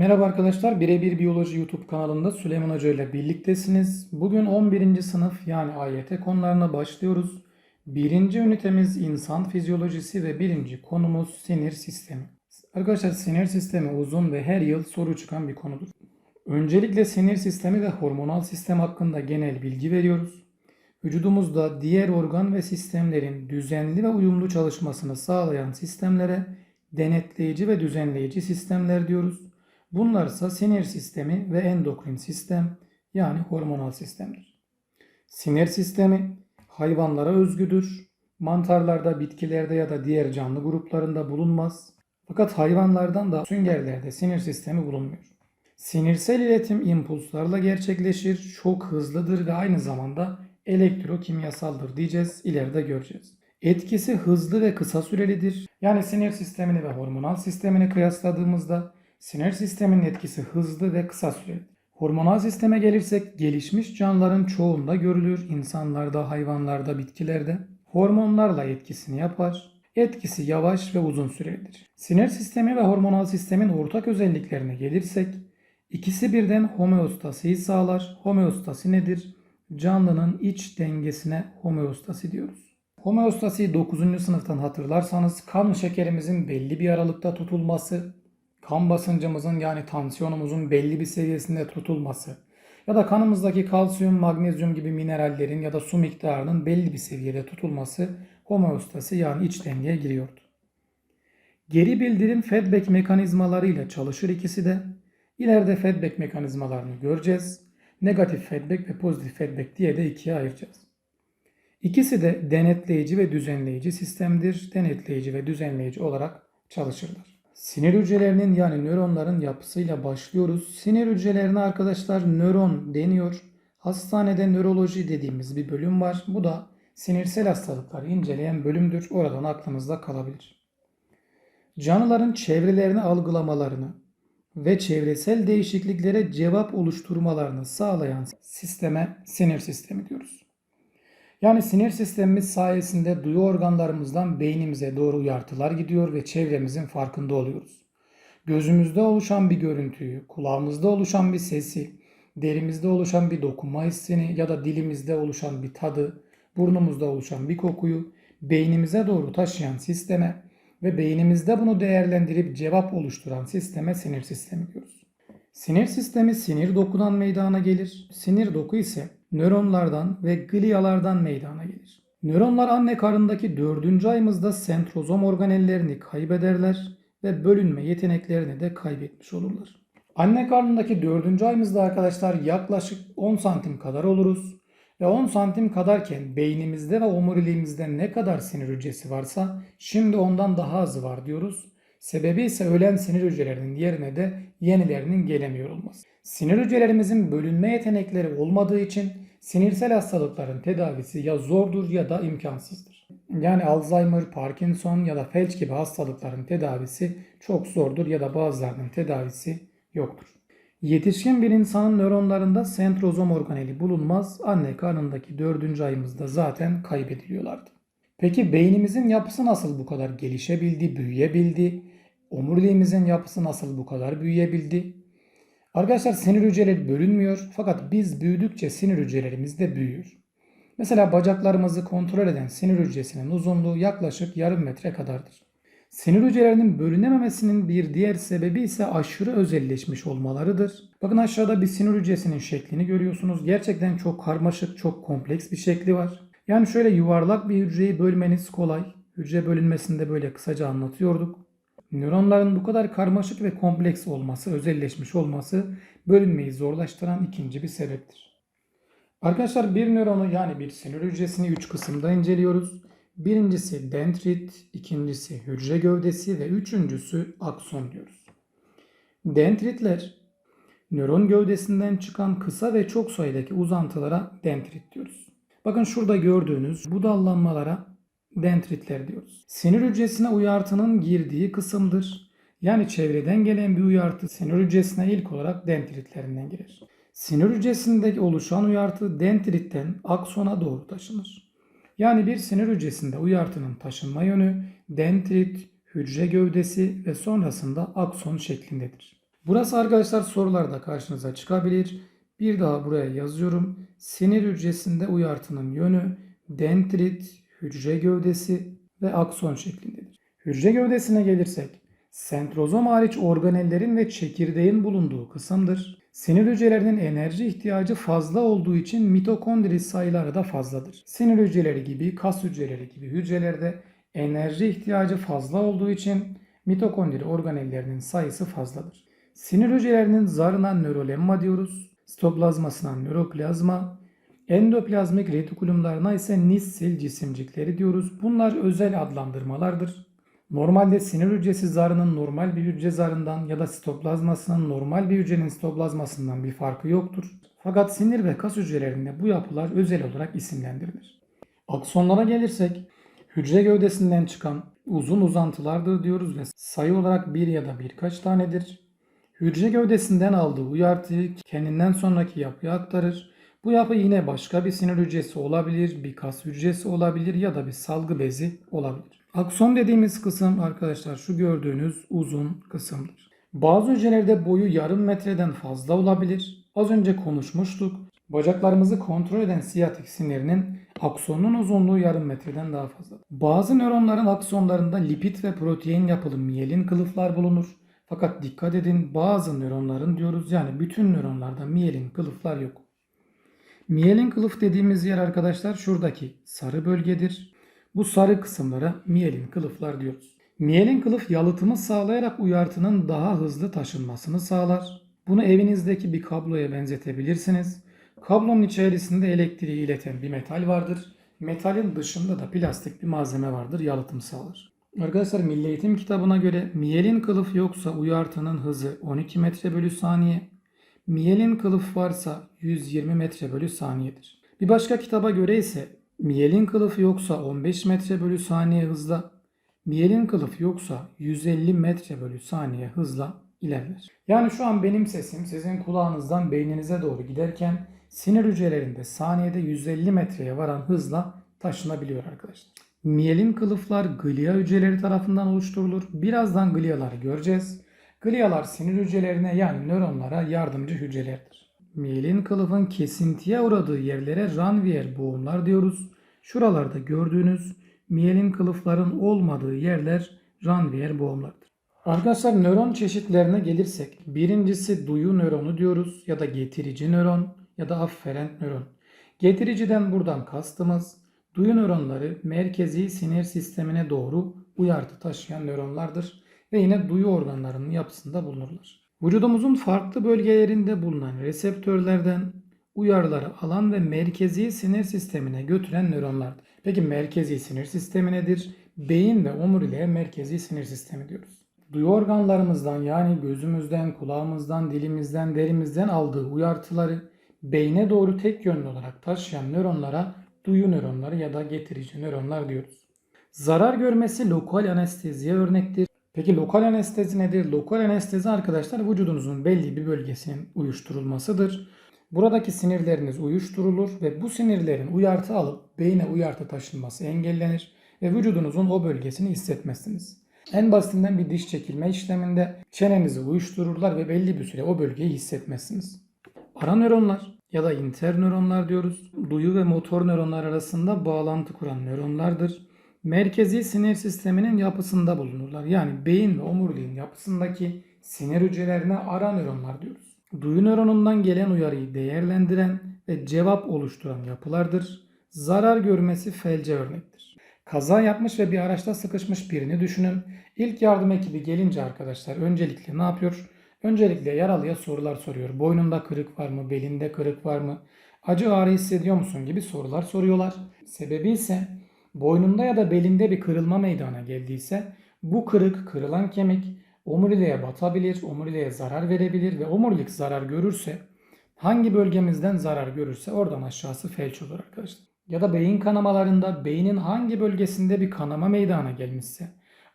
Merhaba arkadaşlar, Birebir Biyoloji YouTube kanalında Süleyman Hoca ile birliktesiniz. Bugün 11. sınıf yani AYT konularına başlıyoruz. Birinci ünitemiz insan fizyolojisi ve birinci konumuz sinir sistemi. Arkadaşlar sinir sistemi uzun ve her yıl soru çıkan bir konudur. Öncelikle sinir sistemi ve hormonal sistem hakkında genel bilgi veriyoruz. Vücudumuzda diğer organ ve sistemlerin düzenli ve uyumlu çalışmasını sağlayan sistemlere denetleyici ve düzenleyici sistemler diyoruz. Bunlarsa sinir sistemi ve endokrin sistem yani hormonal sistemdir. Sinir sistemi hayvanlara özgüdür. Mantarlarda, bitkilerde ya da diğer canlı gruplarında bulunmaz. Fakat hayvanlardan da süngerlerde sinir sistemi bulunmuyor. Sinirsel iletim impulslarla gerçekleşir, çok hızlıdır ve aynı zamanda elektrokimyasaldır diyeceğiz, ileride göreceğiz. Etkisi hızlı ve kısa sürelidir. Yani sinir sistemini ve hormonal sistemini kıyasladığımızda sinir sisteminin etkisi hızlı ve kısa süreli. Hormonal sisteme gelirsek gelişmiş canlıların çoğunda görülür. insanlarda, hayvanlarda, bitkilerde. Hormonlarla etkisini yapar. Etkisi yavaş ve uzun sürelidir. Sinir sistemi ve hormonal sistemin ortak özelliklerine gelirsek ikisi birden homeostasiyi sağlar. Homeostasi nedir? Canlının iç dengesine homeostasi diyoruz. Homeostasiyi 9. sınıftan hatırlarsanız kan şekerimizin belli bir aralıkta tutulması, kan basıncımızın yani tansiyonumuzun belli bir seviyesinde tutulması ya da kanımızdaki kalsiyum, magnezyum gibi minerallerin ya da su miktarının belli bir seviyede tutulması homeostasi yani iç dengeye giriyordu. Geri bildirim feedback mekanizmalarıyla çalışır ikisi de. İleride feedback mekanizmalarını göreceğiz. Negatif feedback ve pozitif feedback diye de ikiye ayıracağız. İkisi de denetleyici ve düzenleyici sistemdir. Denetleyici ve düzenleyici olarak çalışırlar. Sinir hücrelerinin yani nöronların yapısıyla başlıyoruz. Sinir hücrelerine arkadaşlar nöron deniyor. Hastanede nöroloji dediğimiz bir bölüm var. Bu da sinirsel hastalıkları inceleyen bölümdür. Oradan aklınızda kalabilir. Canlıların çevrelerini algılamalarını ve çevresel değişikliklere cevap oluşturmalarını sağlayan sisteme sinir sistemi diyoruz. Yani sinir sistemimiz sayesinde duyu organlarımızdan beynimize doğru uyartılar gidiyor ve çevremizin farkında oluyoruz. Gözümüzde oluşan bir görüntüyü, kulağımızda oluşan bir sesi, derimizde oluşan bir dokunma hissini ya da dilimizde oluşan bir tadı, burnumuzda oluşan bir kokuyu beynimize doğru taşıyan sisteme ve beynimizde bunu değerlendirip cevap oluşturan sisteme sinir sistemi diyoruz. Sinir sistemi sinir dokudan meydana gelir. Sinir doku ise nöronlardan ve glialardan meydana gelir. Nöronlar anne karnındaki dördüncü ayımızda sentrozom organellerini kaybederler ve bölünme yeteneklerini de kaybetmiş olurlar. Anne karnındaki dördüncü ayımızda arkadaşlar yaklaşık 10 santim kadar oluruz. Ve 10 santim kadarken beynimizde ve omuriliğimizde ne kadar sinir hücresi varsa şimdi ondan daha azı var diyoruz. Sebebi ise ölen sinir hücrelerinin yerine de yenilerinin gelemiyor olması. Sinir hücrelerimizin bölünme yetenekleri olmadığı için sinirsel hastalıkların tedavisi ya zordur ya da imkansızdır. Yani Alzheimer, Parkinson ya da felç gibi hastalıkların tedavisi çok zordur ya da bazılarının tedavisi yoktur. Yetişkin bir insanın nöronlarında sentrozom organeli bulunmaz. Anne karnındaki dördüncü ayımızda zaten kaybediliyorlardı. Peki beynimizin yapısı nasıl bu kadar gelişebildi, büyüyebildi? Omuriliğimizin yapısı nasıl bu kadar büyüyebildi? Arkadaşlar sinir hücreleri bölünmüyor fakat biz büyüdükçe sinir hücrelerimiz de büyüyor. Mesela bacaklarımızı kontrol eden sinir hücresinin uzunluğu yaklaşık yarım metre kadardır. Sinir hücrelerinin bölünememesinin bir diğer sebebi ise aşırı özelleşmiş olmalarıdır. Bakın aşağıda bir sinir hücresinin şeklini görüyorsunuz. Gerçekten çok karmaşık, çok kompleks bir şekli var. Yani şöyle yuvarlak bir hücreyi bölmeniz kolay. Hücre bölünmesinde böyle kısaca anlatıyorduk. Nöronların bu kadar karmaşık ve kompleks olması, özelleşmiş olması bölünmeyi zorlaştıran ikinci bir sebeptir. Arkadaşlar bir nöronu yani bir sinir hücresini 3 kısımda inceliyoruz. Birincisi dendrit, ikincisi hücre gövdesi ve üçüncüsü akson diyoruz. Dendritler nöron gövdesinden çıkan kısa ve çok sayıdaki uzantılara dendrit diyoruz. Bakın şurada gördüğünüz bu dallanmalara dendritler diyoruz. Sinir hücresine uyartının girdiği kısımdır. Yani çevreden gelen bir uyartı sinir hücresine ilk olarak dendritlerinden girer. Sinir hücresindeki oluşan uyartı dendritten aksona doğru taşınır. Yani bir sinir hücresinde uyartının taşınma yönü dendrit, hücre gövdesi ve sonrasında akson şeklindedir. Burası arkadaşlar sorularda karşınıza çıkabilir. Bir daha buraya yazıyorum. Sinir hücresinde uyartının yönü dendrit, hücre gövdesi ve akson şeklindedir. Hücre gövdesine gelirsek sentrozom hariç organellerin ve çekirdeğin bulunduğu kısımdır. Sinir hücrelerinin enerji ihtiyacı fazla olduğu için mitokondri sayıları da fazladır. Sinir hücreleri gibi, kas hücreleri gibi hücrelerde enerji ihtiyacı fazla olduğu için mitokondri organellerinin sayısı fazladır. Sinir hücrelerinin zarına nörolemma diyoruz. Sitoplazmasına nöroplazma, endoplazmik retikulumlarına ise nissil cisimcikleri diyoruz. Bunlar özel adlandırmalardır. Normalde sinir hücresi zarının normal bir hücre zarından ya da sitoplazmasının normal bir hücrenin sitoplazmasından bir farkı yoktur. Fakat sinir ve kas hücrelerinde bu yapılar özel olarak isimlendirilir. Aksonlara gelirsek hücre gövdesinden çıkan uzun uzantılardır diyoruz ve sayı olarak bir ya da birkaç tanedir. Hücre gövdesinden aldığı uyartıyı kendinden sonraki yapıya aktarır. Bu yapı yine başka bir sinir hücresi olabilir, bir kas hücresi olabilir ya da bir salgı bezi olabilir. Akson dediğimiz kısım arkadaşlar şu gördüğünüz uzun kısımdır. Bazı hücrelerde boyu yarım metreden fazla olabilir. Az önce konuşmuştuk. Bacaklarımızı kontrol eden siyatik sinirinin aksonun uzunluğu yarım metreden daha fazla. Bazı nöronların aksonlarında lipid ve protein yapılı miyelin kılıflar bulunur. Fakat dikkat edin bazı nöronların diyoruz yani bütün nöronlarda miyelin kılıflar yok. Miyelin kılıf dediğimiz yer arkadaşlar şuradaki sarı bölgedir. Bu sarı kısımlara miyelin kılıflar diyoruz. Miyelin kılıf yalıtımı sağlayarak uyartının daha hızlı taşınmasını sağlar. Bunu evinizdeki bir kabloya benzetebilirsiniz. Kablonun içerisinde elektriği ileten bir metal vardır. Metalin dışında da plastik bir malzeme vardır yalıtım sağlar. Arkadaşlar Milli Eğitim kitabına göre miyelin kılıf yoksa uyartının hızı 12 metre bölü saniye. Miyelin kılıf varsa 120 metre bölü saniyedir. Bir başka kitaba göre ise miyelin kılıf yoksa 15 metre bölü saniye hızla, miyelin kılıf yoksa 150 metre bölü saniye hızla ilerler. Yani şu an benim sesim sizin kulağınızdan beyninize doğru giderken sinir hücrelerinde saniyede 150 metreye varan hızla taşınabiliyor arkadaşlar. Miyelin kılıflar glia hücreleri tarafından oluşturulur. Birazdan gliaları göreceğiz. Glialar sinir hücrelerine yani nöronlara yardımcı hücrelerdir. Miyelin kılıfın kesintiye uğradığı yerlere ranvier boğumlar diyoruz. Şuralarda gördüğünüz miyelin kılıfların olmadığı yerler ranvier boğumlardır. Arkadaşlar nöron çeşitlerine gelirsek birincisi duyu nöronu diyoruz ya da getirici nöron ya da afferent nöron. Getiriciden buradan kastımız duyu nöronları merkezi sinir sistemine doğru uyartı taşıyan nöronlardır ve yine duyu organlarının yapısında bulunurlar. Vücudumuzun farklı bölgelerinde bulunan reseptörlerden uyarıları alan ve merkezi sinir sistemine götüren nöronlardır. Peki merkezi sinir sistemi nedir? Beyin ve omuriliğe merkezi sinir sistemi diyoruz. Duyu organlarımızdan yani gözümüzden, kulağımızdan, dilimizden, derimizden aldığı uyartıları beyne doğru tek yönlü olarak taşıyan nöronlara duyu nöronları ya da getirici nöronlar diyoruz. Zarar görmesi lokal anesteziye örnektir. Peki lokal anestezi nedir? Lokal anestezi arkadaşlar vücudunuzun belli bir bölgesinin uyuşturulmasıdır. Buradaki sinirleriniz uyuşturulur ve bu sinirlerin uyartı alıp beyne uyartı taşınması engellenir ve vücudunuzun o bölgesini hissetmezsiniz. En basitinden bir diş çekilme işleminde çenenizi uyuştururlar ve belli bir süre o bölgeyi hissetmezsiniz. Ara nöronlar ya da internöronlar diyoruz. Duyu ve motor nöronlar arasında bağlantı kuran nöronlardır. Merkezi sinir sisteminin yapısında bulunurlar. Yani beyin ve omuriliğin yapısındaki sinir hücrelerine ara nöronlar diyoruz. Duyu nöronundan gelen uyarıyı değerlendiren ve cevap oluşturan yapılardır. Zarar görmesi felce örnektir. Kaza yapmış ve bir araçta sıkışmış birini düşünün. İlk yardım ekibi gelince arkadaşlar öncelikle ne yapıyor? Öncelikle yaralıya sorular soruyor. Boynunda kırık var mı? Belinde kırık var mı? Acı ağrı hissediyor musun? gibi sorular soruyorlar. Sebebi ise boynunda ya da belinde bir kırılma meydana geldiyse bu kırık, kırılan kemik omuriliğe batabilir, omuriliğe zarar verebilir ve omurilik zarar görürse hangi bölgemizden zarar görürse oradan aşağısı felç olur arkadaşlar. Ya da beyin kanamalarında beynin hangi bölgesinde bir kanama meydana gelmişse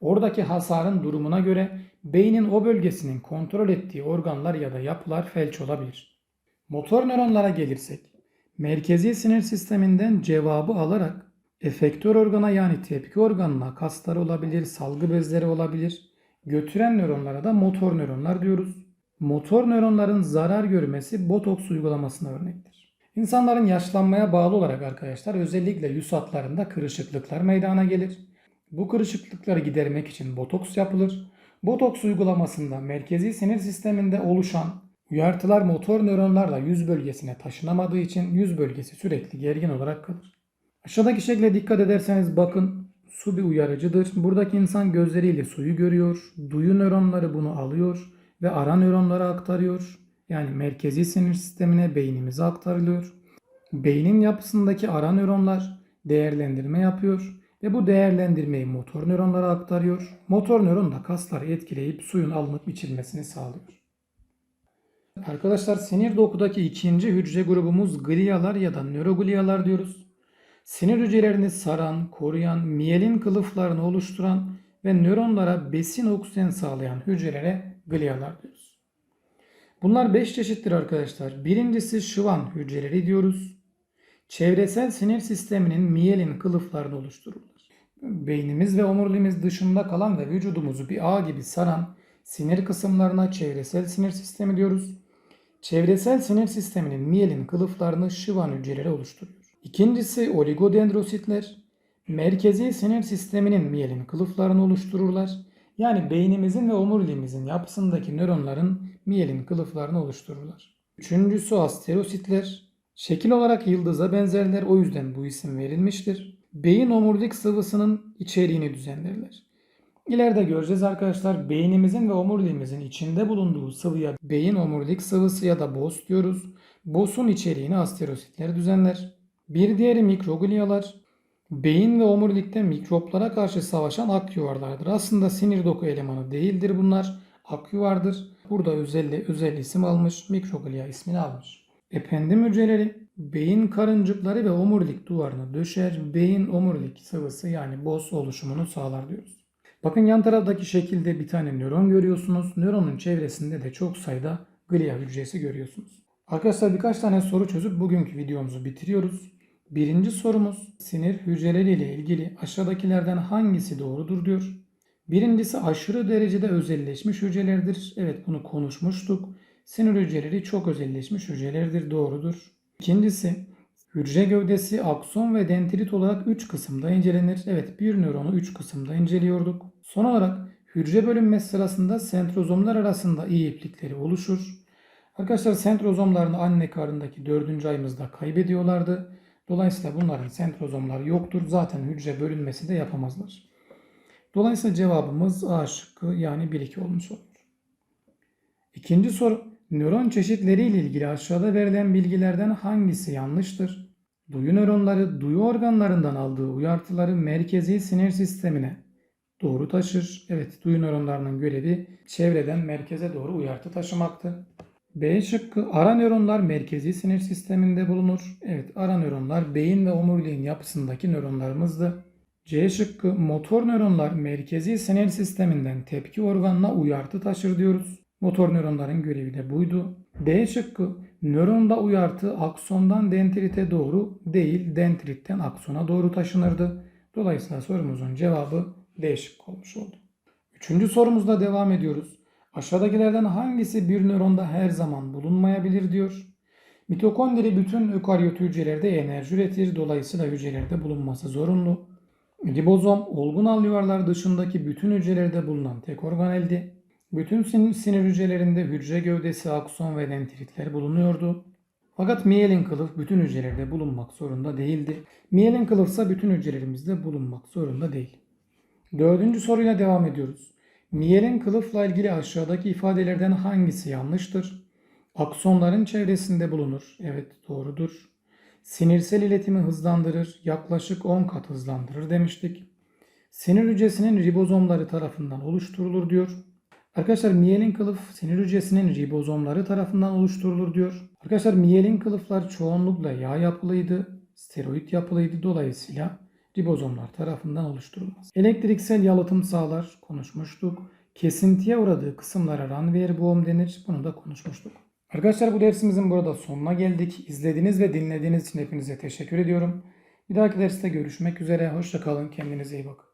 oradaki hasarın durumuna göre beynin o bölgesinin kontrol ettiği organlar ya da yapılar felç olabilir. Motor nöronlara gelirsek merkezi sinir sisteminden cevabı alarak efektör organa yani tepki organına kasları olabilir, salgı bezleri olabilir. Götüren nöronlara da motor nöronlar diyoruz. motor nöronların zarar görmesi botoks uygulamasına örnektir. İnsanların yaşlanmaya bağlı olarak arkadaşlar özellikle yüz hatlarında kırışıklıklar meydana gelir. Bu kırışıklıkları gidermek için botoks yapılır. Botoks uygulamasında merkezi sinir sisteminde oluşan uyartılar motor nöronlarla yüz bölgesine taşınamadığı için yüz bölgesi sürekli gergin olarak kalır. Aşağıdaki şekle dikkat ederseniz bakın su bir uyarıcıdır. Buradaki insan gözleriyle suyu görüyor. Duyu nöronları bunu alıyor ve ara nöronlara aktarıyor. Yani merkezi sinir sistemine beynimize aktarılıyor. Beynin yapısındaki ara nöronlar değerlendirme yapıyor ve bu değerlendirmeyi motor nöronlara aktarıyor. Motor nöron da kasları etkileyip suyun alınıp içilmesini sağlıyor. Arkadaşlar sinir dokudaki ikinci hücre grubumuz glialar ya da nöroglialar diyoruz. Sinir hücrelerini saran, koruyan, miyelin kılıflarını oluşturan ve nöronlara besin oksijen sağlayan hücrelere glialar diyoruz. Bunlar 5 çeşittir arkadaşlar. Birincisi şıvan hücreleri diyoruz. Çevresel sinir sisteminin miyelin kılıflarını oluştururlar. Beynimiz ve omuriliğimiz dışında kalan ve vücudumuzu bir ağ gibi saran sinir kısımlarına çevresel sinir sistemi diyoruz. Çevresel sinir sisteminin miyelin kılıflarını şıvan hücreleri oluşturuyor. İkincisi oligodendrositler. Merkezi sinir sisteminin miyelin kılıflarını oluştururlar. Yani beynimizin ve omuriliğimizin yapısındaki nöronların miyelin kılıflarını oluştururlar. Üçüncüsü asterositler. Şekil olarak yıldıza benzerler o yüzden bu isim verilmiştir. Beyin omurilik sıvısının içeriğini düzenlerler. İleride göreceğiz arkadaşlar beynimizin ve omuriliğimizin içinde bulunduğu sıvıya beyin omurilik sıvısı ya da BOS diyoruz. BOS'un içeriğini asterositler düzenler. Bir diğeri mikroglialar. Beyin ve omurilikte mikroplara karşı savaşan akyuvarlardır. Aslında sinir doku elemanı değildir bunlar. Akyuvardır. Burada özel, özel isim almış. Mikroglia ismini almış. Ependim hücreleri beyin karıncıkları ve omurilik duvarına döşer. Beyin omurilik sıvısı yani BOS oluşumunu sağlar diyoruz. Bakın yan taraftaki şekilde bir tane nöron görüyorsunuz. Nöronun çevresinde de çok sayıda glia hücresi görüyorsunuz. Arkadaşlar birkaç tane soru çözüp bugünkü videomuzu bitiriyoruz. Birinci sorumuz sinir hücreleriyle ilgili aşağıdakilerden hangisi doğrudur diyor. Birincisi aşırı derecede özelleşmiş hücrelerdir. Evet bunu konuşmuştuk. Sinir hücreleri çok özelleşmiş hücrelerdir. Doğrudur. İkincisi hücre gövdesi akson ve dendrit olarak 3 kısımda incelenir. Evet bir nöronu 3 kısımda inceliyorduk. Son olarak hücre bölünmesi sırasında sentrozomlar arasında iyi iplikleri oluşur. Arkadaşlar sentrozomlarını anne karnındaki 4. ayımızda kaybediyorlardı. Dolayısıyla bunların sentrozomları yoktur. Zaten hücre bölünmesi de yapamazlar. Dolayısıyla cevabımız A şıkkı yani 1-2 olmuş olur. İkinci soru. Nöron çeşitleriyle ilgili aşağıda verilen bilgilerden hangisi yanlıştır? Duyu nöronları duyu organlarından aldığı uyartıları merkezi sinir sistemine doğru taşır. Evet duyu nöronlarının görevi çevreden merkeze doğru uyartı taşımaktı. B şıkkı ara nöronlar merkezi sinir sisteminde bulunur. Evet ara nöronlar beyin ve omuriliğin yapısındaki nöronlarımızdı. C şıkkı motor nöronlar merkezi sinir sisteminden tepki organına uyartı taşır diyoruz. Motor nöronların görevi de buydu. D şıkkı nöronda uyartı aksondan dendrite doğru değil dendritten aksona doğru taşınırdı. Dolayısıyla sorumuzun cevabı D şıkkı olmuş oldu. Üçüncü sorumuzda devam ediyoruz. Aşağıdakilerden hangisi bir nöronda her zaman bulunmayabilir diyor. Mitokondri bütün ökaryot hücrelerde enerji üretir. Dolayısıyla hücrelerde bulunması zorunlu. Ribozom olgun alveolar dışındaki bütün hücrelerde bulunan tek organeldi. Bütün sin- sinir hücrelerinde hücre gövdesi, akson ve dendritler bulunuyordu. Fakat miyelin kılıf bütün hücrelerde bulunmak zorunda değildi. Miyelin kılıf ise bütün hücrelerimizde bulunmak zorunda değil. Dördüncü soruyla devam ediyoruz. Miyelin kılıfla ilgili aşağıdaki ifadelerden hangisi yanlıştır? Aksonların çevresinde bulunur. Evet doğrudur. Sinirsel iletimi hızlandırır. Yaklaşık 10 kat hızlandırır demiştik. Sinir hücresinin ribozomları tarafından oluşturulur diyor. Arkadaşlar miyelin kılıf sinir hücresinin ribozomları tarafından oluşturulur diyor. Arkadaşlar miyelin kılıflar çoğunlukla yağ yapılıydı, steroid yapılıydı. Dolayısıyla ribozomlar tarafından oluşturulmaz. Elektriksel yalıtım sağlar konuşmuştuk. Kesintiye uğradığı kısımlara Ranvier-Bohm denir. Bunu da konuşmuştuk. Arkadaşlar bu dersimizin burada sonuna geldik. İzlediğiniz ve dinlediğiniz için hepinize teşekkür ediyorum. Bir dahaki derste görüşmek üzere. Hoşçakalın. Kendinize iyi bakın.